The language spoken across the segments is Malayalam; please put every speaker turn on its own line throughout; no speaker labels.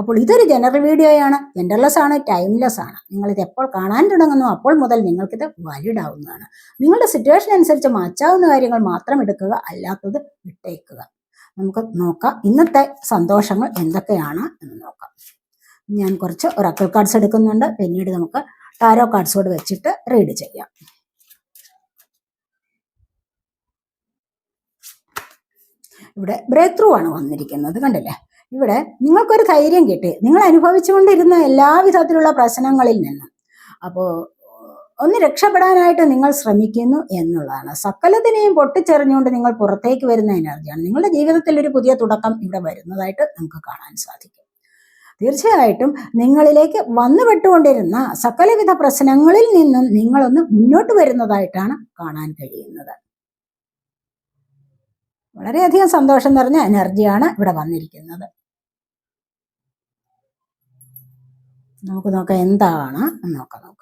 അപ്പോൾ ഇതൊരു ജനറൽ വീഡിയോയാണ് ജെൻഡർലെസ് ആണ് ടൈംലെസ് ആണ്. നിങ്ങൾ ഇത് എപ്പോൾ കാണാൻ തുടങ്ങുന്നു അപ്പോൾ മുതൽ നിങ്ങൾക്കിത് വാലിഡ് ആവുന്നതാണ് നിങ്ങളുടെ സിറ്റുവേഷൻ അനുസരിച്ച് മാറ്റാവുന്ന കാര്യങ്ങൾ മാത്രം എടുക്കുക അല്ലാത്തത് വിട്ടേക്കുക. നമുക്ക് നോക്കാം ഇന്നത്തെ സന്തോഷങ്ങൾ എന്തൊക്കെയാണ് എന്ന് നോക്കാം. ഞാൻ കുറച്ച് ഒറക്കിൾ കാർഡ്സ് എടുക്കുന്നുണ്ട്. പിന്നീട് നമുക്ക് ടാരോ കാർഡ്സോട് വെച്ചിട്ട് റീഡ് ചെയ്യാം. ഇവിടെ ബ്രേക്ക് ത്രൂ ആണ് വന്നിരിക്കുന്നത് കണ്ടില്ലേ? ഇവിടെ നിങ്ങൾക്കൊരു ധൈര്യം കിട്ടി. നിങ്ങൾ അനുഭവിച്ചുകൊണ്ടിരുന്ന എല്ലാവിധത്തിലുള്ള പ്രശ്നങ്ങളിൽ നിന്നും. അപ്പോൾ ഒന്ന് രക്ഷപ്പെടാനായിട്ട് നിങ്ങൾ ശ്രമിക്കുന്നു എന്നുള്ളതാണ്. സകലത്തിനെയും പൊട്ടിച്ചെറിഞ്ഞുകൊണ്ട് നിങ്ങൾ പുറത്തേക്ക് വരുന്ന എനർജിയാണ്. നിങ്ങളുടെ ജീവിതത്തിൽ ഒരു പുതിയ തുടക്കം ഇവിടെ വരുന്നതായിട്ട് നമുക്ക് കാണാൻ സാധിക്കും. തീർച്ചയായിട്ടും നിങ്ങളിലേക്ക് വന്നുപെട്ടുകൊണ്ടിരുന്ന സകലവിധ പ്രശ്നങ്ങളിൽ നിന്നും നിങ്ങളൊന്ന് മുന്നോട്ട് വരുന്നതായിട്ടാണ് കാണാൻ കഴിയുന്നത്. വളരെയധികം സന്തോഷം നിറഞ്ഞ എനർജിയാണ് ഇവിടെ വന്നിരിക്കുന്നത്. നമുക്ക് നോക്കാം എന്താണ് നോക്കാം നോക്കാം.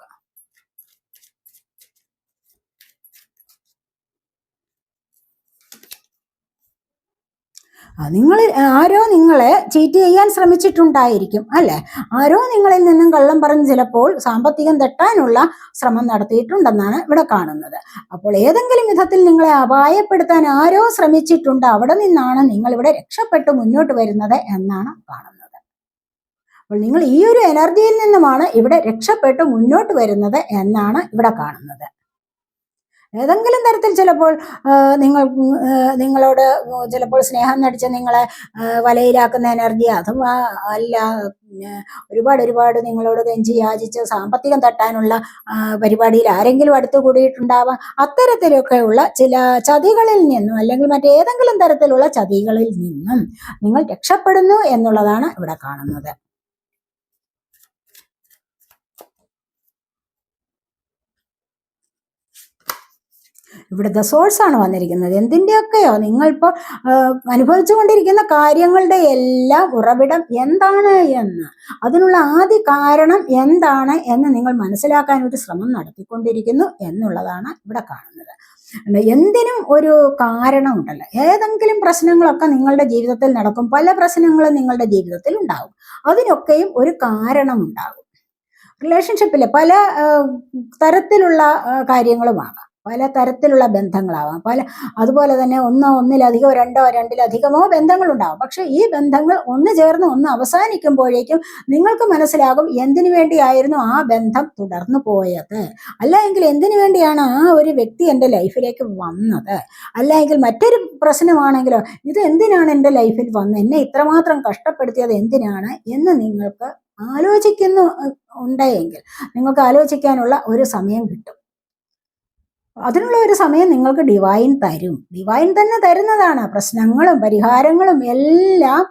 നിങ്ങൾ ആരോ നിങ്ങളെ ചീറ്റ് ചെയ്യാൻ ശ്രമിച്ചിട്ടുണ്ടായിരിക്കും അല്ലെ? ആരോ നിങ്ങളിൽ നിന്നും കള്ളം പറഞ്ഞ് ചിലപ്പോൾ സാമ്പത്തികം തെട്ടാനുള്ള ശ്രമം നടത്തിയിട്ടുണ്ടെന്നാണ് ഇവിടെ കാണുന്നത്. അപ്പോൾ ഏതെങ്കിലും വിധത്തിൽ നിങ്ങളെ അപായപ്പെടുത്താൻ ആരോ ശ്രമിച്ചിട്ടുണ്ട് അവിടെ നിന്നാണ് നിങ്ങൾ ഇവിടെ രക്ഷപ്പെട്ട് മുന്നോട്ട് വരുന്നത് എന്നാണ് കാണുന്നത്. അപ്പോൾ നിങ്ങൾ ഈ ഒരു എനർജിയിൽ നിന്നുമാണ് ഇവിടെ രക്ഷപ്പെട്ട് മുന്നോട്ട് വരുന്നത് എന്നാണ് ഇവിടെ കാണുന്നത്. ഏതെങ്കിലും തരത്തിൽ ചിലപ്പോൾ നിങ്ങൾ നിങ്ങളോട് ചിലപ്പോൾ സ്നേഹം നടിച്ച് നിങ്ങളെ വലയിലാക്കുന്ന എനർജി അതും അല്ല ഒരുപാട് ഒരുപാട് നിങ്ങളോട് കെഞ്ചി യാചിച്ച് സാമ്പത്തികം തട്ടാനുള്ള പരിപാടിയിൽ ആരെങ്കിലും അടുത്ത് കൂടിയിട്ടുണ്ടാവാം. അത്തരത്തിലൊക്കെയുള്ള ചില ചതികളിൽ നിന്നും അല്ലെങ്കിൽ മറ്റേതെങ്കിലും തരത്തിലുള്ള ചതികളിൽ നിന്നും നിങ്ങൾ രക്ഷപ്പെടുന്നു എന്നുള്ളതാണ് ഇവിടെ കാണുന്നത്. ഇവിടെ ദ സോഴ്സ് ആണ് വന്നിരിക്കുന്നത്. എന്തിന്റെയൊക്കെയോ നിങ്ങളിപ്പോൾ അനുഭവിച്ചുകൊണ്ടിരിക്കുന്ന കാര്യങ്ങളുടെ എല്ലാം ഉറവിടം എന്താണ് എന്ന് അതിനുള്ള ആദ്യ കാരണം എന്താണ് എന്ന് നിങ്ങൾ മനസ്സിലാക്കാൻ ഒരു ശ്രമം നടത്തിക്കൊണ്ടിരിക്കുന്നു എന്നുള്ളതാണ് ഇവിടെ കാണുന്നത്. എന്തിനും ഒരു കാരണം ഉണ്ടല്ലോ. ഏതെങ്കിലും പ്രശ്നങ്ങളൊക്കെ നിങ്ങളുടെ ജീവിതത്തിൽ നടക്കും. പല പ്രശ്നങ്ങളും നിങ്ങളുടെ ജീവിതത്തിൽ ഉണ്ടാകും. അതിനൊക്കെയും ഒരു കാരണം ഉണ്ടാകും. റിലേഷൻഷിപ്പിലെ പല തരത്തിലുള്ള കാര്യങ്ങളുമാകാം. പല തരത്തിലുള്ള ബന്ധങ്ങളാവാം. പല അതുപോലെ തന്നെ ഒന്നോ ഒന്നിലധികമോ രണ്ടോ രണ്ടിലധികമോ ബന്ധങ്ങളുണ്ടാവും. പക്ഷെ ഈ ബന്ധങ്ങൾ ഒന്ന് ചേർന്ന് ഒന്ന് അവസാനിക്കുമ്പോഴേക്കും നിങ്ങൾക്ക് മനസ്സിലാകും എന്തിനു വേണ്ടിയായിരുന്നു ആ ബന്ധം തുടർന്നു പോയത്. അല്ല എങ്കിൽ എന്തിനു വേണ്ടിയാണ് ആ ഒരു വ്യക്തി എന്റെ ലൈഫിലേക്ക് വന്നത്? അല്ലെങ്കിൽ മറ്റൊരു പ്രശ്നമാണെങ്കിലോ ഇത് എന്തിനാണ് എന്റെ ലൈഫിൽ വന്നത് എന്നെ ഇത്രമാത്രം കഷ്ടപ്പെടുത്തിയത് എന്തിനാണ് എന്ന് നിങ്ങൾക്ക് ആലോചിക്കുന്നു ഉണ്ടെങ്കിൽ നിങ്ങൾക്ക് ആലോചിക്കാനുള്ള ഒരു സമയം കിട്ടും. അതിനുള്ള ഒരു സമയം നിങ്ങൾക്ക് ഡിവൈൻ തരും. ഡിവൈൻ തന്നെ തരുന്നതാണ്. പ്രശ്നങ്ങളും പരിഹാരങ്ങളും എല്ലാം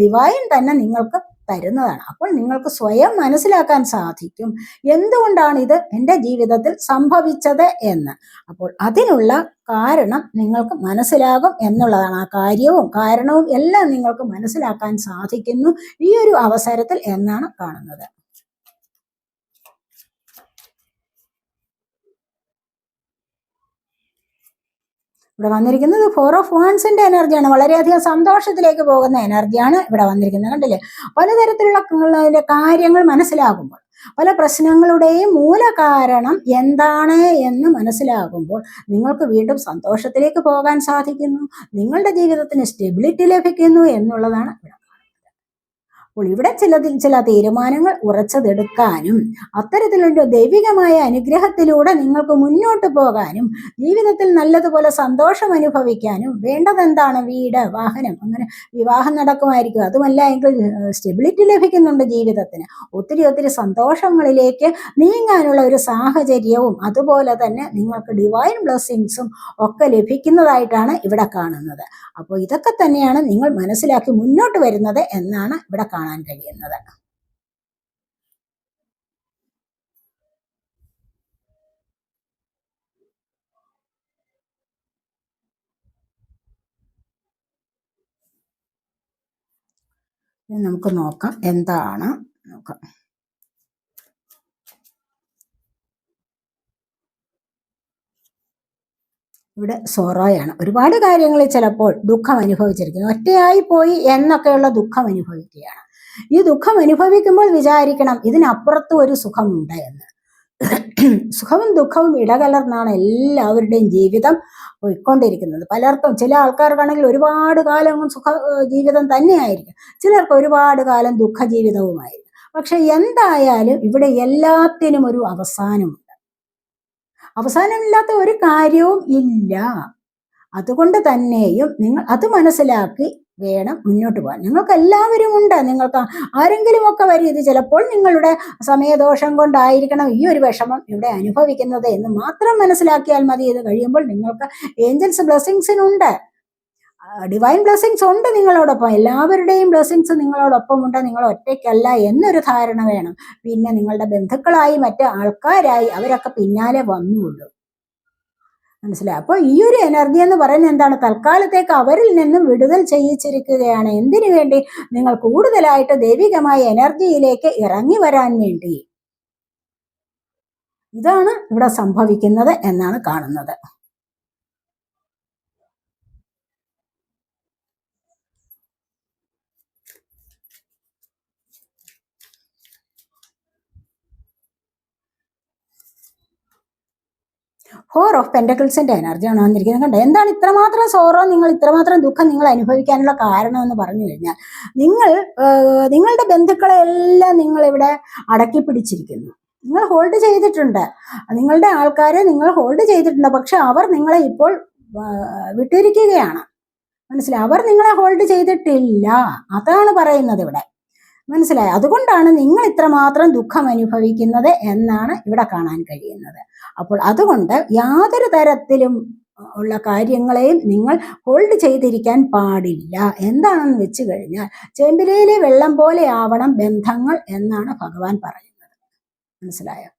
ഡിവൈൻ തന്നെ നിങ്ങൾക്ക് തരുന്നതാണ്. അപ്പോൾ നിങ്ങൾക്ക് സ്വയം മനസ്സിലാക്കാൻ സാധിക്കും. എന്തുകൊണ്ടാണ് ഇത് എന്റെ ജീവിതത്തിൽ സംഭവിച്ചത് എന്ന്. അപ്പോൾ അതിനുള്ള കാരണം നിങ്ങൾക്ക് മനസ്സിലാകും എന്നുള്ളതാണ്. ആ കാര്യവും കാരണവും എല്ലാം നിങ്ങൾക്ക് മനസ്സിലാക്കാൻ സാധിക്കുന്നു ഈ ഒരു അവസരത്തിൽ എന്നാണ് കാണുന്നത്. ഇവിടെ വന്നിരിക്കുന്നത് ഫോർ ഓഫ് വാൻസിന്റെ എനർജിയാണ് വളരെയധികം സന്തോഷത്തിലേക്ക് പോകുന്ന എനർജിയാണ് ഇവിടെ വന്നിരിക്കുന്നത്. കണ്ടില്ലേ? പലതരത്തിലുള്ള കാര്യങ്ങൾ മനസ്സിലാകുമ്പോൾ പല പ്രശ്നങ്ങളുടെയും മൂലകാരണം എന്താണ് എന്ന് മനസ്സിലാകുമ്പോൾ നിങ്ങൾക്ക് വീണ്ടും സന്തോഷത്തിലേക്ക് പോകാൻ സാധിക്കുന്നു. നിങ്ങളുടെ ജീവിതത്തിന് സ്റ്റെബിലിറ്റി ലഭിക്കുന്നു എന്നുള്ളതാണ് ഇവിടെ അപ്പോൾ ഇവിടെ ചില ചില തീരുമാനങ്ങൾ ഉറച്ചതെടുക്കാനും അത്തരത്തിലുള്ള ദൈവികമായ അനുഗ്രഹത്തിലൂടെ നിങ്ങൾക്ക് മുന്നോട്ട് പോകാനും ജീവിതത്തിൽ നല്ലതുപോലെ സന്തോഷം അനുഭവിക്കാനും വേണ്ടതെന്താണ് വീട് വാഹനം അങ്ങനെ വിവാഹം നടക്കുമായിരിക്കും. അതുമല്ല എങ്കിൽ സ്റ്റെബിലിറ്റി ലഭിക്കുന്നുണ്ട് ജീവിതത്തിന്. ഒത്തിരി ഒത്തിരി സന്തോഷങ്ങളിലേക്ക് നീങ്ങാനുള്ള ഒരു സാഹചര്യവും അതുപോലെ തന്നെ നിങ്ങൾക്ക് ഡിവൈൻ ബ്ലെസ്സിങ്സും ഒക്കെ ലഭിക്കുന്നതായിട്ടാണ് ഇവിടെ കാണുന്നത്. അപ്പോൾ ഇതൊക്കെ തന്നെയാണ് നിങ്ങൾ മനസ്സിലാക്കി മുന്നോട്ട് വരുന്നത് എന്നാണ് ഇവിടെ കാണാൻ കഴിയുന്നത്. നമുക്ക് നോക്കാം എന്താണ്. നോക്കാം. ഇവിടെ സോറോയാണ്. ഒരുപാട് കാര്യങ്ങളിൽ ചിലപ്പോൾ ദുഃഖം അനുഭവിച്ചിരിക്കുന്നു. ഒറ്റയായി പോയി എന്നൊക്കെയുള്ള ദുഃഖം അനുഭവിക്കുകയാണ്. ഈ ദുഃഖം അനുഭവിക്കുമ്പോൾ വിചാരിക്കണം ഇതിനപ്പുറത്തും ഒരു സുഖമുണ്ട് എന്ന്. സുഖവും ദുഃഖവും ഇടകലർന്നാണ് എല്ലാവരുടെയും ജീവിതം പോയിക്കൊണ്ടിരിക്കുന്നത്. പലർക്കും ചില ആൾക്കാർക്കാണെങ്കിൽ ഒരുപാട് കാലം സുഖ ജീവിതം തന്നെയായിരിക്കും. ചിലർക്ക് ഒരുപാട് കാലം ദുഃഖ ജീവിതവുമായിരിക്കും പക്ഷെ എന്തായാലും ഇവിടെ എല്ലാത്തിനും ഒരു അവസാനമുണ്ട്. അവസാനമില്ലാത്ത ഒരു കാര്യവും ഇല്ല. അതുകൊണ്ട് തന്നെയും നിങ്ങൾ അത് മനസ്സിലാക്കി വേണം മുന്നോട്ട് പോകാൻ. നിങ്ങൾക്ക് എല്ലാവരും ഉണ്ട്. നിങ്ങൾക്ക് ആരെങ്കിലും ഒക്കെ വരും. ഇത് ചിലപ്പോൾ നിങ്ങളുടെ സമയദോഷം കൊണ്ടായിരിക്കണം ഈ ഒരു വിഷമം ഇവിടെ അനുഭവിക്കുന്നത് എന്ന് മാത്രം മനസ്സിലാക്കിയാൽ മതി. ഇത് കഴിയുമ്പോൾ നിങ്ങൾക്ക് ഏഞ്ചൽസ് ബ്ലെസ്സിങ്സിനുണ്ട് ഡിവൈൻ ബ്ലെസ്സിങ്സ് ഉണ്ട് നിങ്ങളോടൊപ്പം. എല്ലാവരുടെയും ബ്ലെസ്സിങ്സ് നിങ്ങളോടൊപ്പം ഉണ്ട്. നിങ്ങൾ ഒറ്റയ്ക്കല്ല എന്നൊരു ധാരണ വേണം. പിന്നെ നിങ്ങളുടെ ബന്ധുക്കളായി മറ്റ് ആൾക്കാരായി അവരൊക്കെ പിന്നാലെ വന്നുള്ളൂ. മനസ്സിലായി. അപ്പോൾ ഈ ഒരു എനർജി എന്ന് പറയുന്നത് എന്താണ്? തൽക്കാലത്തേക്ക് അവരിൽ നിന്നും വിടുതൽ ചെയ്യിച്ചിരിക്കുകയാണ്. എന്തിനു വേണ്ടി? നിങ്ങൾ കൂടുതലായിട്ട് ദൈവികമായ എനർജിയിലേക്ക് ഇറങ്ങി വരാൻ വേണ്ടി. ഇതാണ് ഇവിടെ സംഭവിക്കുന്നത് എന്നാണ് കാണുന്നത്. ഫോർ ഓഫ് പെൻഡക്കിൾസിന്റെ എനർജിയാണ് വന്നിരിക്കുന്നത്. കണ്ടോ? എന്താണ് ഇത്രമാത്രം സോറോ നിങ്ങൾ ഇത്രമാത്രം ദുഃഖം നിങ്ങൾ അനുഭവിക്കാനുള്ള കാരണം എന്ന് പറഞ്ഞു കഴിഞ്ഞാൽ നിങ്ങൾ നിങ്ങളുടെ ബന്ധുക്കളെ എല്ലാം നിങ്ങൾ ഇവിടെ അടക്കി പിടിച്ചിരിക്കുന്നു. നിങ്ങൾ ഹോൾഡ് ചെയ്തിട്ടുണ്ട്. നിങ്ങളുടെ ആൾക്കാരെ നിങ്ങൾ ഹോൾഡ് ചെയ്തിട്ടുണ്ട്. പക്ഷെ അവർ നിങ്ങളെ ഇപ്പോൾ വിട്ടിരിക്കുകയാണ്. മനസ്സിലായി? അവർ നിങ്ങളെ ഹോൾഡ് ചെയ്തിട്ടില്ല. അതാണ് പറയുന്നത് ഇവിടെ. മനസ്സിലായി? അതുകൊണ്ടാണ് നിങ്ങൾ ഇത്രമാത്രം ദുഃഖം അനുഭവിക്കുന്നത് എന്നാണ് ഇവിടെ കാണാൻ കഴിയുന്നത്. അപ്പോൾ അതുകൊണ്ട് യാതൊരു തരത്തിലും ഉള്ള കാര്യങ്ങളെയും നിങ്ങൾ ഹോൾഡ് ചെയ്തിരിക്കാൻ പാടില്ല. എന്താണെന്ന് വെച്ച് കഴിഞ്ഞാൽ ചെമ്പിലയിലെ വെള്ളം പോലെ ആവണം ബന്ധങ്ങൾ എന്നാണ് ഭഗവാൻ പറയുന്നത്. മനസ്സിലായോ?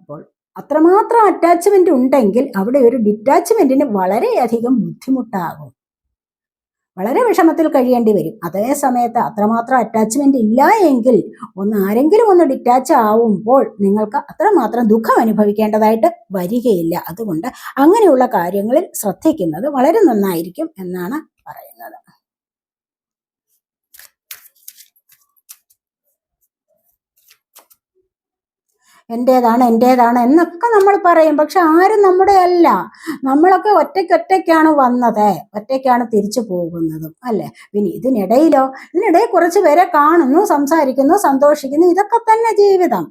അപ്പോൾ അത്രമാത്രം അറ്റാച്ച്മെന്റ് ഉണ്ടെങ്കിൽ അവിടെ ഒരു ഡിറ്റാച്ച്മെന്റിന് വളരെയധികം ബുദ്ധിമുട്ടാകും. വളരെ വിഷമത്തിൽ കഴിയേണ്ടി വരും. അതേ സമയത്ത് അത്രമാത്രം അറ്റാച്ച്മെന്റ് ഇല്ല എങ്കിൽ ഒന്ന് ആരെങ്കിലും ഒന്ന് ഡിറ്റാച്ച് ആവുമ്പോൾ നിങ്ങൾക്ക് അത്രമാത്രം ദുഃഖം അനുഭവിക്കേണ്ടതായിട്ട് വരികയില്ല. അതുകൊണ്ട് അങ്ങനെയുള്ള കാര്യങ്ങളിൽ ശ്രദ്ധിക്കുന്നത് വളരെ നന്നായിരിക്കും എന്നാണ് പറയുന്നത്. എന്റേതാണ് എന്റേതാണ് എന്നൊക്കെ നമ്മൾ പറയും. പക്ഷെ ആരും നമ്മുടെ അല്ല. നമ്മളൊക്കെ ഒറ്റയ്ക്കൊറ്റയ്ക്കാണ് വന്നത്. ഒറ്റയ്ക്കാണ് തിരിച്ചു പോകുന്നതും അല്ലേ? പിന്നെ ഇതിനിടയിലോ ഇതിനിടയിൽ കുറച്ച് പേരെ കാണുന്നു സംസാരിക്കുന്നു സന്തോഷിക്കുന്നു. ഇതൊക്കെ തന്നെ ജീവിതം.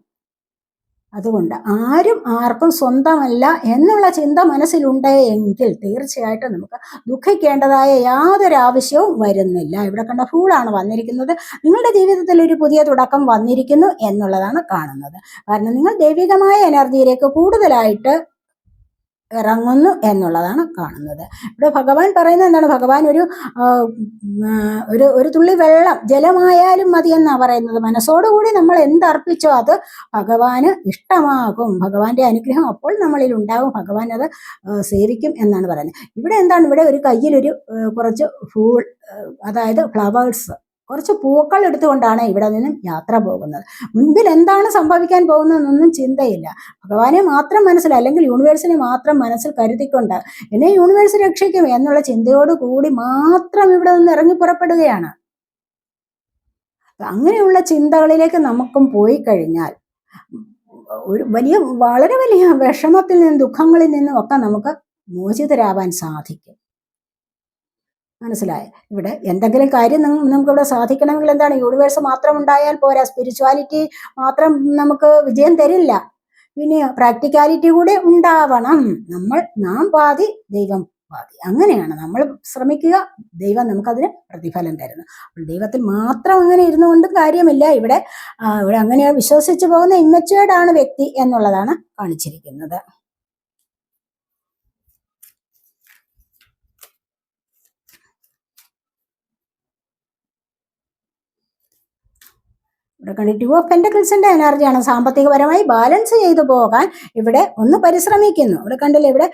അതുകൊണ്ട് ആരും ആർക്കും സ്വന്തമല്ല എന്നുള്ള ചിന്ത മനസ്സിലുണ്ടേ എങ്കിൽ തീർച്ചയായിട്ടും നമുക്ക് ദുഃഖിക്കേണ്ടതായ യാതൊരു ആവശ്യവും വരുന്നില്ല. ഇവിടെ കണ്ട ഫൂളാണ് വന്നിരിക്കുന്നത്. നിങ്ങളുടെ ജീവിതത്തിൽ ഒരു പുതിയ തുടക്കം വന്നിരിക്കുന്നു എന്നുള്ളതാണ് കാണുന്നത്. കാരണം നിങ്ങൾ ദൈവികമായ എനർജിയിലേക്ക് കൂടുതലായിട്ട് ഇറങ്ങുന്നു എന്നുള്ളതാണ് കാണുന്നത്. ഇവിടെ ഭഗവാൻ പറയുന്നത് എന്താണ്? ഭഗവാൻ ഒരു ഒരു ഒരു തുള്ളി വെള്ളം ജലമായാലും മതി എന്നാണ് പറയുന്നത്. മനസ്സോടുകൂടി നമ്മൾ എന്തർപ്പിച്ചോ അത് ഭഗവാന് ഇഷ്ടമാകും. ഭഗവാന്റെ അനുഗ്രഹം അപ്പോൾ നമ്മളിൽ ഉണ്ടാകും ഭഗവാൻ അത് സേവിക്കും എന്നാണ് പറയുന്നത്. ഇവിടെ എന്താണ്? ഇവിടെ ഒരു കയ്യിലൊരു കുറച്ച് ഫൂൾ അതായത് ഫ്ലവേഴ്സ് കുറച്ച് പൂക്കൾ എടുത്തുകൊണ്ടാണ് ഇവിടെ നിന്നും യാത്ര പോകുന്നത്. മുൻപിൽ എന്താണ് സംഭവിക്കാൻ പോകുന്നതെന്നൊന്നും ചിന്തയില്ല. ഭഗവാനെ മാത്രം മനസ്സിൽ അല്ലെങ്കിൽ യൂണിവേഴ്സിനെ മാത്രം മനസ്സിൽ കരുതിക്കൊണ്ട് എന്നെ യൂണിവേഴ്സ് രക്ഷിക്കും എന്നുള്ള ചിന്തയോട് കൂടി മാത്രം ഇവിടെ നിന്ന് ഇറങ്ങി പുറപ്പെടുകയാണ്. അങ്ങനെയുള്ള ചിന്തകളിലേക്ക് നമുക്കും പോയി കഴിഞ്ഞാൽ ഒരു വലിയ വളരെ വലിയ വിഷമത്തിൽ നിന്നും ദുഃഖങ്ങളിൽ നിന്നും ഒക്കെ നമുക്ക് മോചിതരാവാൻ സാധിക്കും. മനസ്സിലായോ? ഇവിടെ എന്തെങ്കിലും കാര്യം നം- നമുക്ക് ഇവിടെ സാധിക്കണമെങ്കിൽ എന്താണ്? യൂണിവേഴ്സ് മാത്രം ഉണ്ടായാൽ പോരാ. സ്പിരിച്വാലിറ്റി മാത്രം നമുക്ക് വിജയം തരില്ല. പിന്നെ പ്രാക്ടിക്കാലിറ്റി കൂടെ ഉണ്ടാവണം. നമ്മൾ നാം പാതി ദൈവം പാതി. അങ്ങനെയാണ് നമ്മൾ ശ്രമിക്കുക. ദൈവം നമുക്കതിന് പ്രതിഫലം തരുന്നു. അപ്പോൾ ദൈവത്തിൽ മാത്രം അങ്ങനെ ഇരുന്നു കൊണ്ട് കാര്യമില്ല. ഇവിടെ ഇവിടെ അങ്ങനെ വിശ്വസിച്ചു പോകുന്ന ഇമ്മച്ചുവേർഡ് ആണ് വ്യക്തി എന്നുള്ളതാണ് കാണിച്ചിരിക്കുന്നത്. ഇവിടെ ടു ഓഫ് പെന്റക്കിൾസിന്റെ എനർജിയാണ് സാമ്പത്തികപരമായി ബാലൻസ് ചെയ്തു പോകാൻ ഇവിടെ ഒന്ന് പരിശ്രമിക്കുന്നു. ഇവിടെ കണ്ടില്ലേ ഇവിടെ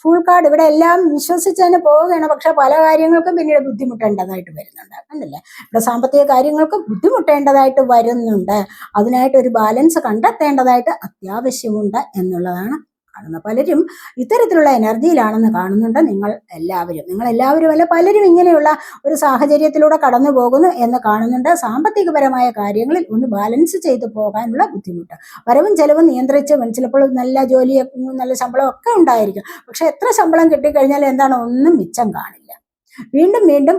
ഫുൾ കാർഡ് ഇവിടെ എല്ലാം വിശ്വസിച്ച് തന്നെ പോവുകയാണ്. പക്ഷെ പല കാര്യങ്ങൾക്കും പിന്നീട് ബുദ്ധിമുട്ടേണ്ടതായിട്ട് വരുന്നുണ്ട്. കണ്ടില്ലേ? ഇവിടെ സാമ്പത്തിക കാര്യങ്ങൾക്കും ബുദ്ധിമുട്ടേണ്ടതായിട്ട് വരുന്നുണ്ട്. അതിനായിട്ട് ഒരു ബാലൻസ് കണ്ടെത്തേണ്ടതായിട്ട് അത്യാവശ്യമുണ്ട് എന്നുള്ളതാണ് കാണുന്നത് പലരും ഇത്തരത്തിലുള്ള എനർജിയിലാണെന്ന് കാണുന്നുണ്ട് നിങ്ങൾ എല്ലാവരും. നിങ്ങൾ എല്ലാവരും അല്ല പലരും ഇങ്ങനെയുള്ള ഒരു സാഹചര്യത്തിലൂടെ കടന്നു പോകുന്നു എന്ന് കാണുന്നുണ്ട്. സാമ്പത്തികപരമായ കാര്യങ്ങളിൽ ഒന്ന് ബാലൻസ് ചെയ്തു പോകാനുള്ള ബുദ്ധിമുട്ട്. വരവും ചെലവും നിയന്ത്രിച്ച് ചിലപ്പോൾ നല്ല ജോലി നല്ല ശമ്പളം ഒക്കെ ഉണ്ടായിരിക്കും. പക്ഷെ എത്ര ശമ്പളം കിട്ടിക്കഴിഞ്ഞാൽ എന്താണ്? ഒന്നും മിച്ചം കാണില്ല. വീണ്ടും വീണ്ടും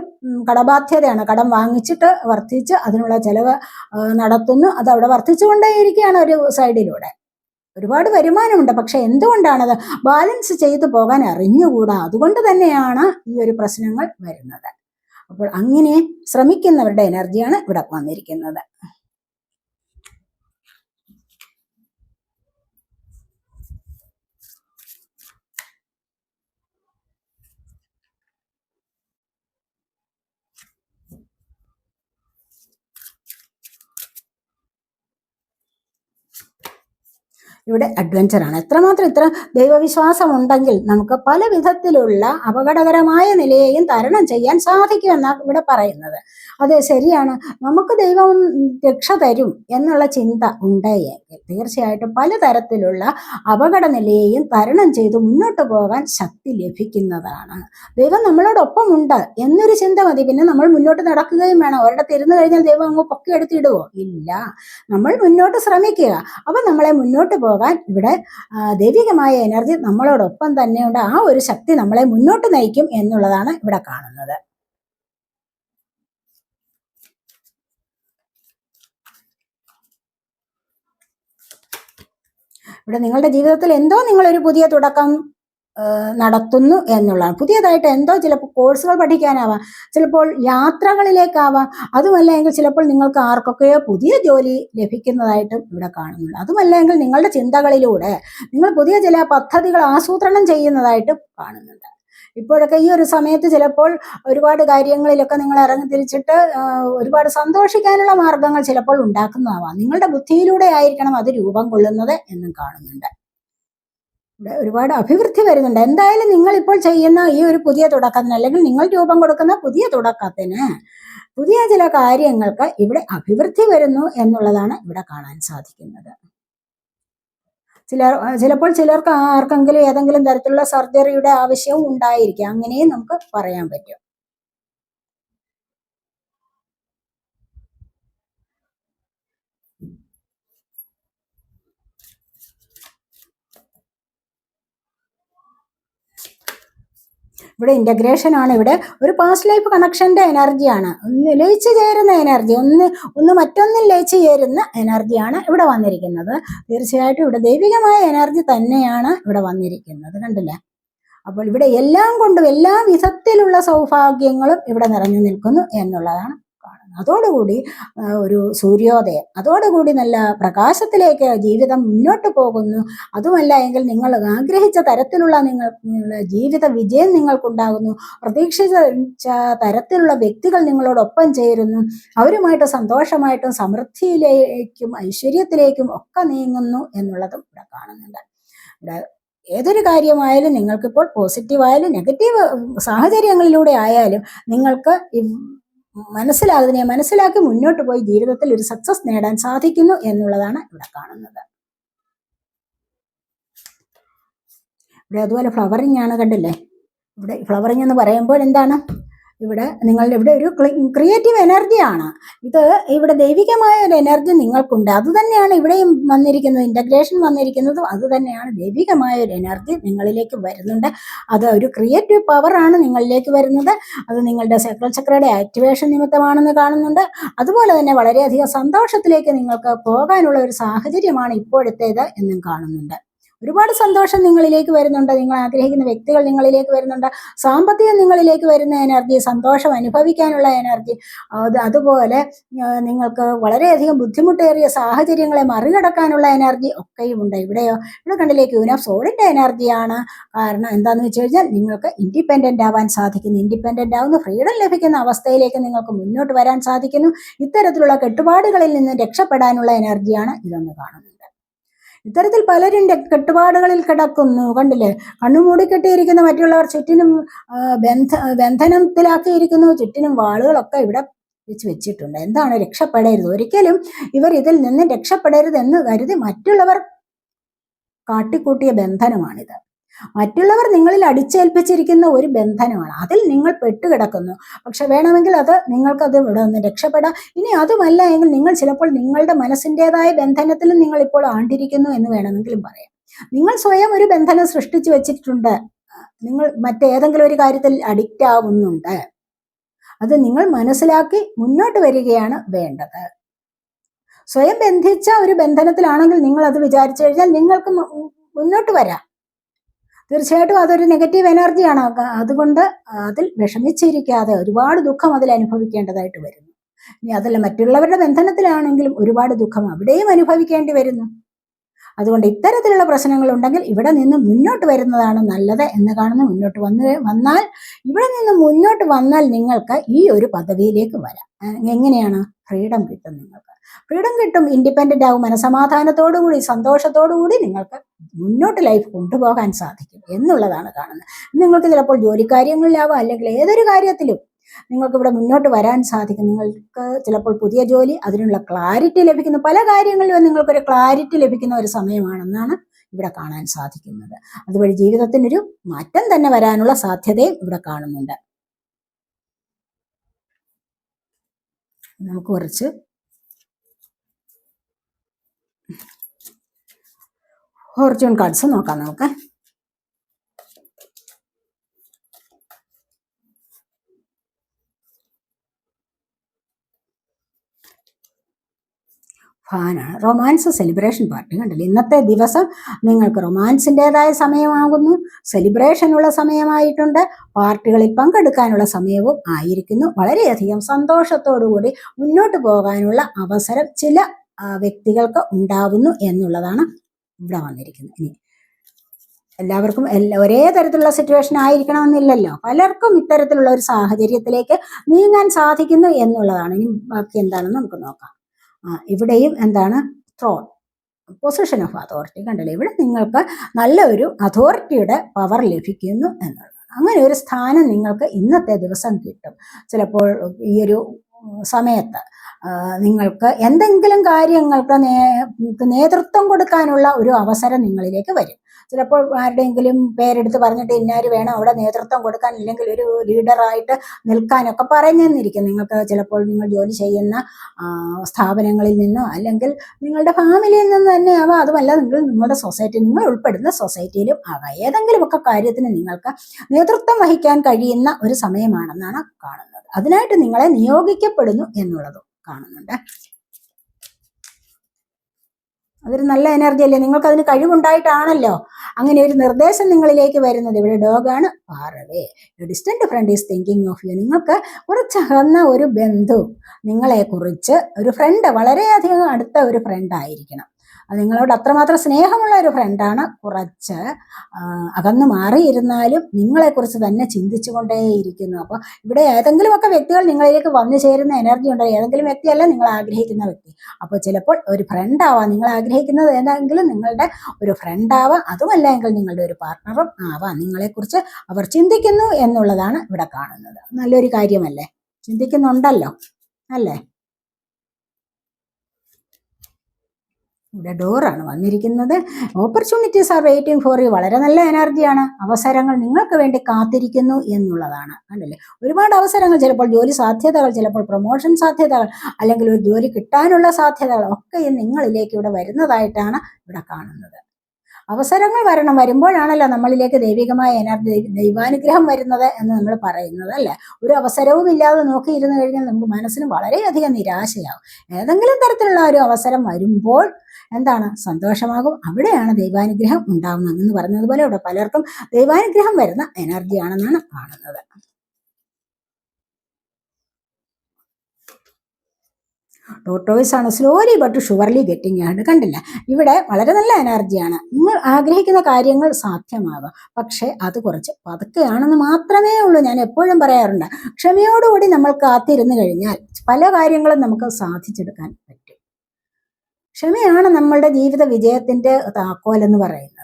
കടബാധ്യതയാണ്. കടം വാങ്ങിച്ചിട്ട് വർദ്ധിച്ച് അതിനുള്ള ചെലവ് നടത്തുന്നു. അത് അവിടെ വർദ്ധിച്ചുകൊണ്ടേയിരിക്കുകയാണ് ഒരു സൈഡിലൂടെ ഒരുപാട് വരുമാനമുണ്ട്. പക്ഷെ എന്തുകൊണ്ടാണത്? ബാലൻസ് ചെയ്തു പോകാൻ അറിഞ്ഞുകൂടാ? അതുകൊണ്ട് തന്നെയാണ് ഈ ഒരു പ്രശ്നങ്ങൾ വരുന്നത്. അപ്പോൾ അങ്ങനെ ശ്രമിക്കുന്നവരുടെ എനർജിയാണ് ഇവിടെ വന്നിരിക്കുന്നത്. ഇവിടെ അഡ്വഞ്ചറാണ് എത്രമാത്രം ഇത്ര ദൈവവിശ്വാസം ഉണ്ടെങ്കിൽ നമുക്ക് പല വിധത്തിലുള്ള അപകടകരമായ നിലയെയും തരണം ചെയ്യാൻ സാധിക്കുമെന്നാണ് ഇവിടെ പറയുന്നത്. അതെ ശരിയാണ്. നമുക്ക് ദൈവം രക്ഷ തരും എന്നുള്ള ചിന്ത ഉണ്ടായെങ്കിൽ തീർച്ചയായിട്ടും പലതരത്തിലുള്ള അപകട നിലയെയും തരണം ചെയ്ത് മുന്നോട്ട് പോകാൻ ശക്തി ലഭിക്കുന്നതാണ്. ദൈവം നമ്മളോടൊപ്പം ഉണ്ട് എന്നൊരു ചിന്ത മതി. പിന്നെ നമ്മൾ മുന്നോട്ട് നടക്കുകയും വേണം. ഒരിടത്ത് ഇരുന്ന് കഴിഞ്ഞാൽ ദൈവം അങ്ങ് പൊക്കി എടുത്തിടുവോ ഇല്ല. നമ്മൾ മുന്നോട്ട് ശ്രമിക്കുക. അപ്പൊ നമ്മളെ മുന്നോട്ട് പോകാൻ ഇവിടെ ദൈവികമായ എനർജി നമ്മളോടൊപ്പം തന്നെയുണ്ട്. ആ ഒരു ശക്തി നമ്മളെ മുന്നോട്ട് നയിക്കും എന്നുള്ളതാണ് ഇവിടെ കാണുന്നത്. ഇവിടെ നിങ്ങളുടെ ജീവിതത്തിൽ എന്തോ നിങ്ങളൊരു പുതിയ തുടക്കം നടത്തുന്നു എന്നുള്ളതാണ്. പുതിയതായിട്ട് എന്തോ ചിലപ്പോൾ കോഴ്സുകൾ പഠിക്കാനാവാം ചിലപ്പോൾ യാത്രകളിലേക്കാവാം അതുമല്ല എങ്കിൽ ചിലപ്പോൾ നിങ്ങൾക്ക് ആർക്കൊക്കെയോ പുതിയ ജോലി ലഭിക്കുന്നതായിട്ടും ഇവിടെ കാണുന്നുണ്ട്. അതുമല്ല എങ്കിൽ നിങ്ങളുടെ ചിന്തകളിലൂടെ നിങ്ങൾ പുതിയ ചില പദ്ധതികൾ ആസൂത്രണം ചെയ്യുന്നതായിട്ട് കാണുന്നുണ്ട്. ഇപ്പോഴൊക്കെ ഈ ഒരു സമയത്ത് ചിലപ്പോൾ ഒരുപാട് കാര്യങ്ങളിലൊക്കെ നിങ്ങൾ ഇറങ്ങി തിരിച്ചിട്ട് ഒരുപാട് സന്തോഷിക്കാനുള്ള മാർഗങ്ങൾ ചിലപ്പോൾ ഉണ്ടാക്കുന്നതാവാം. നിങ്ങളുടെ ബുദ്ധിയിലൂടെ ആയിരിക്കണം അത് രൂപം കൊള്ളുന്നത് എന്നും കാണുന്നുണ്ട്. ഒരുപാട് അഭിവൃദ്ധി വരുന്നുണ്ട്. എന്തായാലും നിങ്ങൾ ഇപ്പോൾ ചെയ്യുന്ന ഈ ഒരു പുതിയ തുടക്കത്തിന് അല്ലെങ്കിൽ നിങ്ങൾ രൂപം കൊടുക്കുന്ന പുതിയ തുടക്കത്തിന് പുതിയ ചില കാര്യങ്ങൾക്ക് ഇവിടെ അഭിവൃദ്ധി വരുന്നു എന്നുള്ളതാണ് ഇവിടെ കാണാൻ സാധിക്കുന്നത്. ചിലർ ചിലപ്പോൾ ചിലർക്ക് ആർക്കെങ്കിലും ഏതെങ്കിലും തരത്തിലുള്ള സർജറിയുടെ ആവശ്യവും ഉണ്ടായിരിക്കാം. അങ്ങനെയും നമുക്ക് പറയാൻ പറ്റും. ഇവിടെ ഇന്റഗ്രേഷൻ ആണ്. ഇവിടെ ഒരു പാസ്റ്റ് ലൈഫ് കണക്ഷന്റെ എനർജിയാണ് ഒന്ന് ലയിച്ചു ചേരുന്ന എനർജി ഒന്ന് ഒന്ന് മറ്റൊന്നിൽ ലയിച്ചു ചേരുന്ന എനർജിയാണ് ഇവിടെ വന്നിരിക്കുന്നത്. തീർച്ചയായിട്ടും ഇവിടെ ദൈവികമായ എനർജി തന്നെയാണ് ഇവിടെ വന്നിരിക്കുന്നത്. കണ്ടില്ലേ? അപ്പോൾ ഇവിടെ എല്ലാം കൊണ്ടും എല്ലാ വിധത്തിലുള്ള സൗഭാഗ്യങ്ങളും ഇവിടെ നിറഞ്ഞു നിൽക്കുന്നു എന്നുള്ളതാണ് അതോടുകൂടി ഒരു സൂര്യോദയം. അതോടുകൂടി നല്ല പ്രകാശത്തിലേക്ക് ജീവിതം മുന്നോട്ട് പോകുന്നു. അതുമല്ല എങ്കിൽ നിങ്ങൾ ആഗ്രഹിച്ച തരത്തിലുള്ള നിങ്ങൾ ജീവിത വിജയം നിങ്ങൾക്കുണ്ടാകുന്നു. പ്രതീക്ഷിച്ച തരത്തിലുള്ള വ്യക്തികൾ നിങ്ങളോടൊപ്പം ചേരുന്നു. അവരുമായിട്ട് സന്തോഷമായിട്ടും സമൃദ്ധിയിലേക്കും ഐശ്വര്യത്തിലേക്കും ഒക്കെ നീങ്ങുന്നു എന്നുള്ളതും ഇവിടെ കാണുന്നുണ്ട്. ഇവിടെ ഏതൊരു കാര്യമായാലും നിങ്ങൾക്കിപ്പോൾ പോസിറ്റീവായാലും നെഗറ്റീവ് സാഹചര്യങ്ങളിലൂടെ ആയാലും നിങ്ങൾക്ക് മനസ്സിലാകുന്നതിനെ മനസ്സിലാക്കി മുന്നോട്ട് പോയി ജീവിതത്തിൽ ഒരു സക്സസ് നേടാൻ സാധിക്കുന്നു എന്നുള്ളതാണ് ഇവിടെ കാണുന്നത്. ഇവിടെ അതുപോലെ ഫ്ലവറിങ് ആണ് കണ്ടില്ലേ? ഇവിടെ ഫ്ലവറിങ് എന്ന് പറയുമ്പോൾ എന്താണ്? ഇവിടെ നിങ്ങളുടെ ഇവിടെ ഒരു ക്രിയേറ്റീവ് എനർജിയാണ് ഇത് ഇവിടെ ദൈവികമായ ഒരു എനർജി നിങ്ങൾക്കുണ്ട്. അതുതന്നെയാണ് ഇവിടെയും വന്നിരിക്കുന്നത് ഇന്റഗ്രേഷൻ വന്നിരിക്കുന്നതും. അതുതന്നെയാണ് ദൈവികമായ ഒരു എനർജി നിങ്ങളിലേക്ക് വരുന്നുണ്ട്. അത് ഒരു ക്രിയേറ്റീവ് പവറാണ് നിങ്ങളിലേക്ക് വരുന്നത്. അത് നിങ്ങളുടെ സെക്രൽ ചക്രയുടെ ആക്ടിവേഷൻ നിമിത്തമാണെന്ന് കാണുന്നുണ്ട്. അതുപോലെ തന്നെ വളരെയധികം സന്തോഷത്തിലേക്ക് നിങ്ങൾക്ക് പോകാനുള്ള ഒരു സാഹചര്യമാണ് ഇപ്പോഴത്തേത് എന്നും കാണുന്നുണ്ട്. ഒരുപാട് സന്തോഷം നിങ്ങളിലേക്ക് വരുന്നുണ്ട്. നിങ്ങൾ ആഗ്രഹിക്കുന്ന വ്യക്തികൾ നിങ്ങളിലേക്ക് വരുന്നുണ്ട്. സാമ്പത്തികം നിങ്ങളിലേക്ക് വരുന്ന എനർജി സന്തോഷം അനുഭവിക്കാനുള്ള എനർജി അത് അതുപോലെ നിങ്ങൾക്ക് വളരെയധികം ബുദ്ധിമുട്ടേറിയ സാഹചര്യങ്ങളെ മറികടക്കാനുള്ള എനർജി ഒക്കെയും ഉണ്ട്. ഇവിടെയോ? ഇവിടെ കണ്ടിലേക്ക് ഓഫ് സോളിന്റെ എനർജിയാണ് കാരണം എന്താണെന്ന് വെച്ച് കഴിഞ്ഞാൽ നിങ്ങൾക്ക് ഇൻഡിപെൻഡന്റ് ആവാൻ സാധിക്കുന്നു. ഇൻഡിപെൻഡന്റ് ആവുന്ന. ഫ്രീഡം ലഭിക്കുന്ന അവസ്ഥയിലേക്ക് നിങ്ങൾക്ക് മുന്നോട്ട് വരാൻ സാധിക്കുന്നു. ഇത്തരത്തിലുള്ള കെട്ടുപാടുകളിൽ നിന്ന് രക്ഷപ്പെടാനുള്ള എനർജിയാണ് ഇതൊന്ന് കാണുന്നത്. ഇത്തരത്തിൽ പലരും കെട്ടുപാടുകളിൽ കിടക്കുന്നു. കണ്ടില്ലേ? കണ്ണുമൂടി കെട്ടിയിരിക്കുന്ന മറ്റുള്ളവർ ചുറ്റിനും ബന്ധ ബന്ധനത്തിലാക്കിയിരിക്കുന്നു. ചുറ്റിനും വാളുകളൊക്കെ ഇവിടെ വെച്ച് വെച്ചിട്ടുണ്ട്. എന്താണ് രക്ഷപ്പെടരുത്? ഒരിക്കലും ഇവർ ഇതിൽ നിന്ന് രക്ഷപ്പെടരുത് എന്ന് കരുതി മറ്റുള്ളവർ കാട്ടിക്കൂട്ടിയ ബന്ധനമാണിത്. മറ്റുള്ളവർ നിങ്ങളിൽ അടിച്ചേൽപ്പിച്ചിരിക്കുന്ന ഒരു ബന്ധനമാണ്. അതിൽ നിങ്ങൾ പെട്ടുകിടക്കുന്നു. പക്ഷെ വേണമെങ്കിൽ അത് നിങ്ങൾക്കത് ഇവിടെ നിന്ന് രക്ഷപ്പെടാം. ഇനി അതുമല്ല എങ്കിൽ നിങ്ങൾ ചിലപ്പോൾ നിങ്ങളുടെ മനസ്സിന്റെതായ ബന്ധനത്തിലും നിങ്ങൾ ഇപ്പോൾ ആണ്ടിരിക്കുന്നു എന്ന് വേണമെങ്കിലും പറയാം. നിങ്ങൾ സ്വയം ഒരു ബന്ധനം സൃഷ്ടിച്ചു വെച്ചിട്ടുണ്ട്. നിങ്ങൾ മറ്റേതെങ്കിലും ഒരു കാര്യത്തിൽ അഡിക്റ്റ് ആവുന്നുണ്ട്. അത് നിങ്ങൾ മനസ്സിലാക്കി മുന്നോട്ട് വരികയാണ് വേണ്ടത്. സ്വയം ബന്ധിച്ച ഒരു ബന്ധനത്തിലാണെങ്കിൽ നിങ്ങൾ അത് വിചാരിച്ചു കഴിഞ്ഞാൽ നിങ്ങൾക്ക് മുന്നോട്ട് വരാം. തീർച്ചയായിട്ടും അതൊരു നെഗറ്റീവ് എനർജിയാണ് അതുകൊണ്ട് അതിൽ വിഷമിച്ചിരിക്കാതെ ഒരുപാട് ദുഃഖം അതിൽ അനുഭവിക്കേണ്ടതായിട്ട് വരുന്നു. ഇനി അതല്ല മറ്റുള്ളവരുടെ ബന്ധനത്തിലാണെങ്കിലും ഒരുപാട് ദുഃഖം അവിടെയും അനുഭവിക്കേണ്ടി വരുന്നു. അതുകൊണ്ട് ഇത്തരത്തിലുള്ള പ്രശ്നങ്ങൾ ഉണ്ടെങ്കിൽ ഇവിടെ നിന്ന് മുന്നോട്ട് വരുന്നതാണ് നല്ലത് എന്ന് കാണുന്നു മുന്നോട്ട് വന്ന് വന്നാൽ ഇവിടെ നിന്ന് മുന്നോട്ട് വന്നാൽ നിങ്ങൾക്ക് ഈ ഒരു പദവിയിലേക്ക് വരാം. എങ്ങനെയാണ്? ഫ്രീഡം കിട്ടും നിങ്ങൾക്ക്. ഫ്രീഡം കിട്ടും ഇൻഡിപെൻഡന്റ് ആവും മനസമാധാനത്തോടുകൂടി സന്തോഷത്തോടുകൂടി നിങ്ങൾക്ക് മുന്നോട്ട് ലൈഫ് കൊണ്ടുപോകാൻ സാധിക്കും എന്നുള്ളതാണ് കാണുന്നത്. നിങ്ങൾക്ക് ചിലപ്പോൾ ജോലിക്കാര്യങ്ങളിലാവാം അല്ലെങ്കിൽ ഏതൊരു കാര്യത്തിലും നിങ്ങൾക്ക് ഇവിടെ മുന്നോട്ട് വരാൻ സാധിക്കും. നിങ്ങൾക്ക് ചിലപ്പോൾ പുതിയ ജോലി അതിനുള്ള ക്ലാരിറ്റി ലഭിക്കുന്നു. പല കാര്യങ്ങളിലും നിങ്ങൾക്കൊരു ക്ലാരിറ്റി ലഭിക്കുന്ന ഒരു സമയമാണെന്നാണ് ഇവിടെ കാണാൻ സാധിക്കുന്നത്. അതുവഴി ജീവിതത്തിനൊരു മാറ്റം തന്നെ വരാനുള്ള സാധ്യതയും ഇവിടെ കാണുന്നുണ്ട്. നമുക്ക് കുറച്ച് ഫോർച്യൂൺ കാർഡ്സ് നോക്കാം നമുക്ക്. ഫാനാണ്. റൊമാൻസ് സെലിബ്രേഷൻ പാർട്ടി കണ്ടല്ലോ? ഇന്നത്തെ ദിവസം നിങ്ങൾക്ക് റൊമാൻസിന്റെതായ സമയമാകുന്നു സെലിബ്രേഷനുള്ള സമയമായിട്ടുണ്ട് പാർട്ടികളിൽ പങ്കെടുക്കാനുള്ള സമയവും ആയിരിക്കുന്നു. വളരെയധികം സന്തോഷത്തോടുകൂടി മുന്നോട്ട് പോകാനുള്ള അവസരം ചില വ്യക്തികൾക്ക് ഉണ്ടാവുന്നു എന്നുള്ളതാണ് ഇവിടെ വന്നിരിക്കുന്നത്. ഇനി എല്ലാവർക്കും എല്ലാ ഒരേ തരത്തിലുള്ള സിറ്റുവേഷൻ ആയിരിക്കണമെന്നില്ലല്ലോ. പലർക്കും ഇത്തരത്തിലുള്ള ഒരു സാഹചര്യത്തിലേക്ക് നീങ്ങാൻ സാധിക്കുന്നു എന്നുള്ളതാണ്. ഇനി ബാക്കി എന്താണെന്ന് നമുക്ക് നോക്കാം. ഇവിടെയും എന്താണ്? ത്രോൺ പൊസിഷൻ ഓഫ് അതോറിറ്റി കണ്ടില്ലേ? ഇവിടെ നിങ്ങൾക്ക് നല്ല ഒരു അതോറിറ്റിയുടെ പവർ ലഭിക്കുന്നു എന്നുള്ളതാണ്. അങ്ങനെ ഒരു സ്ഥാനം നിങ്ങൾക്ക് ഇന്നത്തെ ദിവസം കിട്ടും. ചിലപ്പോൾ ഈ ഒരു സമയത്ത് നിങ്ങൾക്ക് എന്തെങ്കിലും കാര്യങ്ങൾക്ക് നേതൃത്വം കൊടുക്കാനുള്ള ഒരു അവസരം നിങ്ങളിലേക്ക് വരും. ചിലപ്പോൾ ആരുടെയെങ്കിലും പേരെടുത്ത് പറഞ്ഞിട്ട് ഇന്നാര് വേണം അവിടെ നേതൃത്വം കൊടുക്കാൻ അല്ലെങ്കിൽ ഒരു ലീഡറായിട്ട് നിൽക്കാനൊക്കെ പറഞ്ഞെന്നിരിക്കും. നിങ്ങൾക്ക് ചിലപ്പോൾ നിങ്ങൾ ജോലി ചെയ്യുന്ന സ്ഥാപനങ്ങളിൽ നിന്നോ അല്ലെങ്കിൽ നിങ്ങളുടെ ഫാമിലിയിൽ നിന്ന് തന്നെ ആവാം. അതുമല്ല നിങ്ങൾ നിങ്ങളുടെ സൊസൈറ്റി നിങ്ങൾ ഉൾപ്പെടുന്ന സൊസൈറ്റിയിലും ആകാം ഏതെങ്കിലുമൊക്കെ കാര്യത്തിന് നിങ്ങൾക്ക് നേതൃത്വം വഹിക്കാൻ കഴിയുന്ന ഒരു സമയമാണെന്നാണ് കാണുന്നത്. അതിനായിട്ട് നിങ്ങളെ നിയോഗിക്കപ്പെടുന്നു എന്നുള്ളതും കാണുന്നുണ്ട്. അതൊരു നല്ല എനർജി അല്ലേ? നിങ്ങൾക്ക് അതിന് കഴിവുണ്ടായിട്ടാണല്ലോ. അങ്ങനെ ഒരു നിർദ്ദേശം നിങ്ങളിലേക്ക് വരുന്നത്. ഇവിടെ ഡോഗാണ് പാറവേ. Distant friend is thinking of you നിങ്ങൾക്ക് കുറച്ചകന്ന ഒരു ബന്ധു നിങ്ങളെക്കുറിച്ച് ഒരു ഫ്രണ്ട് വളരെയധികം അടുത്ത ഒരു ഫ്രണ്ട് ആയിരിക്കണം. അത് നിങ്ങളോട് അത്രമാത്രം സ്നേഹമുള്ള ഒരു ഫ്രണ്ടാണ് കുറച്ച് അകന്നു മാറിയിരുന്നാലും നിങ്ങളെക്കുറിച്ച് തന്നെ ചിന്തിച്ചു കൊണ്ടേയിരിക്കുന്നു അപ്പോൾ ഇവിടെ ഏതെങ്കിലുമൊക്കെ വ്യക്തികൾ നിങ്ങളിലേക്ക് വന്നു ചേരുന്ന എനർജി ഉണ്ടോ? ഏതെങ്കിലും വ്യക്തിയല്ല നിങ്ങൾ ആഗ്രഹിക്കുന്ന വ്യക്തി. അപ്പോൾ ചിലപ്പോൾ ഒരു ഫ്രണ്ടാവാം നിങ്ങൾ ആഗ്രഹിക്കുന്നത് ഏതെങ്കിലും നിങ്ങളുടെ ഒരു ഫ്രണ്ടാവാം അതുമല്ല എങ്കിൽ നിങ്ങളുടെ ഒരു പാർട്ട്ണറും ആവാം. നിങ്ങളെക്കുറിച്ച് അവർ ചിന്തിക്കുന്നു എന്നുള്ളതാണ് ഇവിടെ കാണുന്നത്. നല്ലൊരു കാര്യമല്ലേ? ചിന്തിക്കുന്നുണ്ടല്ലോ അല്ലേ? ഇവിടെ ഡോറാണ് വന്നിരിക്കുന്നത്. Opportunities are waiting for you വളരെ നല്ല എനർജിയാണ് അവസരങ്ങൾ നിങ്ങൾക്ക് വേണ്ടി കാത്തിരിക്കുന്നു എന്നുള്ളതാണ്. അല്ലല്ലേ ഒരുപാട് അവസരങ്ങൾ ചിലപ്പോൾ ജോലി സാധ്യതകൾ ചിലപ്പോൾ പ്രൊമോഷൻ സാധ്യതകൾ അല്ലെങ്കിൽ ഒരു ജോലി കിട്ടാനുള്ള സാധ്യതകൾ ഒക്കെ നിങ്ങളിലേക്ക് ഇവിടെ വരുന്നതായിട്ടാണ് ഇവിടെ കാണുന്നത്. അവസരങ്ങൾ വരണം. വരുമ്പോഴാണല്ലോ നമ്മളിലേക്ക് ദൈവികമായ എനർജി ദൈവാനുഗ്രഹം വരുന്നത് എന്ന് നമ്മൾ പറയുന്നത് അല്ലേ? ഒരു അവസരവും ഇല്ലാതെ നോക്കിയിരുന്നു കഴിഞ്ഞാൽ നമുക്ക് മനസ്സിന് വളരെയധികം നിരാശയാവും. ഏതെങ്കിലും തരത്തിലുള്ള ഒരു അവസരം വരുമ്പോൾ എന്താണ്? സന്തോഷമാകും. അവിടെയാണ് ദൈവാനുഗ്രഹം ഉണ്ടാവുന്നത് എന്ന് പറഞ്ഞതുപോലെ ഇവിടെ പലർക്കും ദൈവാനുഗ്രഹം വരുന്ന എനർജിയാണെന്നാണ് കാണുന്നത്. ടോട്ടോയ്സ് ആണ് സ്ലോലി ബട്ട് ഷുവർലി ഗെറ്റിംഗ് ആണ് കണ്ടില്ല. ഇവിടെ വളരെ നല്ല എനർജിയാണ് നിങ്ങൾ ആഗ്രഹിക്കുന്ന കാര്യങ്ങൾ സാധ്യമാകാം പക്ഷേ അത് കുറച്ച് പതുക്കെയാണെന്ന് മാത്രമേ ഉള്ളൂ. ഞാൻ എപ്പോഴും പറയാറുണ്ട്. ക്ഷമയോടുകൂടി നമ്മൾ കാത്തിരുന്നു കഴിഞ്ഞാൽ പല കാര്യങ്ങളും നമുക്ക് സാധിച്ചെടുക്കാൻ പറ്റും. ക്ഷമയാണ് നമ്മളുടെ ജീവിത വിജയത്തിന്റെ താക്കോൽ എന്ന് പറയുന്നത്.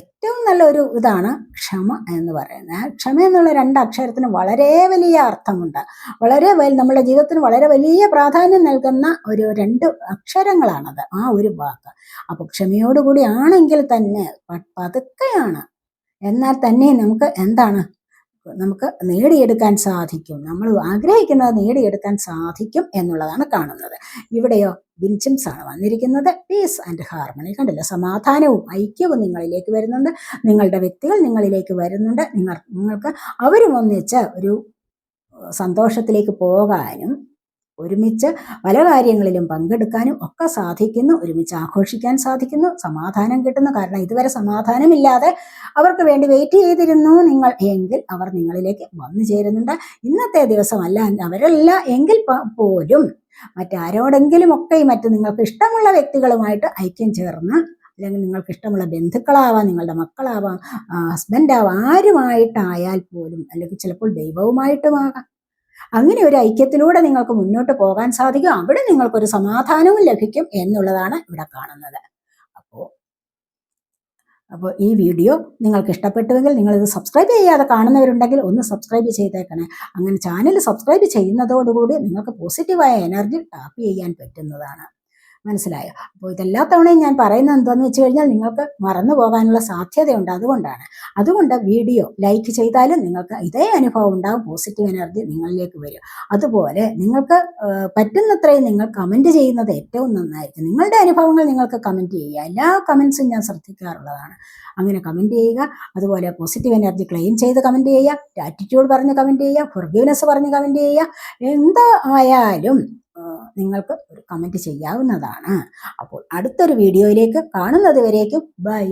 ഏറ്റവും നല്ലൊരു ഇതാണ് ക്ഷമ എന്ന് പറയുന്നത്. ക്ഷമ എന്നുള്ള രണ്ട് അക്ഷരത്തിന് വളരെ വലിയ അർത്ഥമുണ്ട്. വളരെ നമ്മുടെ ജീവിതത്തിന് വളരെ വലിയ പ്രാധാന്യം നൽകുന്ന ഒരു രണ്ട് അക്ഷരങ്ങളാണത്. ആ ഒരു വാക്ക്. അപ്പൊ ക്ഷമയോടുകൂടി ആണെങ്കിൽ തന്നെ പതുക്കെയാണ്. എന്നാൽ തന്നെ നമുക്ക് എന്താണ് നമുക്ക് നേടിയെടുക്കാൻ സാധിക്കും. നമ്മൾ ആഗ്രഹിക്കുന്നത് നേടിയെടുക്കാൻ സാധിക്കും എന്നുള്ളതാണ് കാണുന്നത്. ഇവിടെയോ വിൻസിംസ് ആണ് വന്നിരിക്കുന്നത്. പീസ് ആൻഡ് ഹാർമണി കണ്ടില്ല? സമാധാനവും ഐക്യവും നിങ്ങളിലേക്ക് വരുന്നുണ്ട്. നിങ്ങളുടെ വ്യക്തികൾ നിങ്ങളിലേക്ക് വരുന്നുണ്ട്. നിങ്ങൾ നിങ്ങൾക്ക് അവരും ഒന്നിച്ച് ഒരു സന്തോഷത്തിലേക്ക് പോകാനും ഒരുമിച്ച് പല കാര്യങ്ങളിലും പങ്കെടുക്കാനും ഒക്കെ സാധിക്കുന്നു ഒരുമിച്ച് ആഘോഷിക്കാൻ സാധിക്കുന്നു സമാധാനം കിട്ടുന്നു. കാരണം ഇതുവരെ സമാധാനമില്ലാതെ അവർക്ക് വേണ്ടി വെയിറ്റ് ചെയ്തിരുന്നു നിങ്ങൾ. എങ്കിൽ അവർ നിങ്ങളിലേക്ക് വന്നു ചേരുന്നുണ്ട്. ഇന്നത്തെ ദിവസമല്ല അവരല്ല എങ്കിൽ പോലും മറ്റാരോടെങ്കിലും ഒക്കെ മറ്റ് നിങ്ങൾക്ക് ഇഷ്ടമുള്ള വ്യക്തികളുമായിട്ട് ഐക്യം ചേർന്ന് അല്ലെങ്കിൽ നിങ്ങൾക്ക് ഇഷ്ടമുള്ള ബന്ധുക്കളാവാം നിങ്ങളുടെ മക്കളാവാം ഹസ്ബൻഡാവാം ആരുമായിട്ടായാൽ പോലും അല്ലെങ്കിൽ ചിലപ്പോൾ ദൈവവുമായിട്ടുമാകാം. അങ്ങനെ ഒരു ഐക്യത്തിലൂടെ നിങ്ങൾക്ക് മുന്നോട്ട് പോകാൻ സാധിക്കും. അവിടെ നിങ്ങൾക്കൊരു സമാധാനവും ലഭിക്കും എന്നുള്ളതാണ് ഇവിടെ കാണുന്നത്. അപ്പോൾ അപ്പോൾ ഈ വീഡിയോ നിങ്ങൾക്ക് ഇഷ്ടപ്പെട്ടുവെങ്കിൽ നിങ്ങളിത് സബ്സ്ക്രൈബ് ചെയ്യാതെ കാണുന്നവരുണ്ടെങ്കിൽ ഒന്ന് സബ്സ്ക്രൈബ് ചെയ്തേക്കണേ. അങ്ങനെ ചാനൽ സബ്സ്ക്രൈബ് ചെയ്യുന്നതോടുകൂടി നിങ്ങൾക്ക് പോസിറ്റീവായ എനർജി ടാപ്പ് ചെയ്യാൻ പറ്റുന്നതാണ്. മനസ്സിലായോ? അപ്പോൾ ഇതെല്ലാ തവണയും ഞാൻ പറയുന്നത് എന്താണെന്ന് വെച്ച് കഴിഞ്ഞാൽ നിങ്ങൾക്ക് മറന്നു പോകാനുള്ള സാധ്യതയുണ്ട് അതുകൊണ്ടാണ്. അതുകൊണ്ട് വീഡിയോ ലൈക്ക് ചെയ്താലും നിങ്ങൾക്ക് ഇതേ അനുഭവം ഉണ്ടാകും പോസിറ്റീവ് എനർജി നിങ്ങളിലേക്ക് വരും. അതുപോലെ നിങ്ങൾക്ക് പറ്റുന്നത്രയും നിങ്ങൾ കമന്റ് ചെയ്യുന്നത് ഏറ്റവും നന്നായിരിക്കും. നിങ്ങളുടെ അനുഭവങ്ങൾ നിങ്ങൾക്ക് കമന്റ് ചെയ്യുക. എല്ലാ കമൻസും ഞാൻ ശ്രദ്ധിക്കാറുള്ളതാണ്. അങ്ങനെ കമന്റ് ചെയ്യുക. അതുപോലെ പോസിറ്റീവ് എനർജി ക്ലെയിം ചെയ്ത് കമന്റ് ചെയ്യുക. ആറ്റിറ്റ്യൂഡ് പറഞ്ഞ് കമന്റ് ചെയ്യുക. ഫൊർഗീവ്നെസ് പറഞ്ഞ് കമന്റ് ചെയ്യുക. എന്താ ആയാലും ആ, നിങ്ങൾക്ക് ഒരു കമന്റ് ചെയ്യാവുന്നതാണ്. അപ്പോൾ അടുത്തൊരു വീഡിയോയിലേക്ക് കാണുന്നത് വരേക്കും ബൈ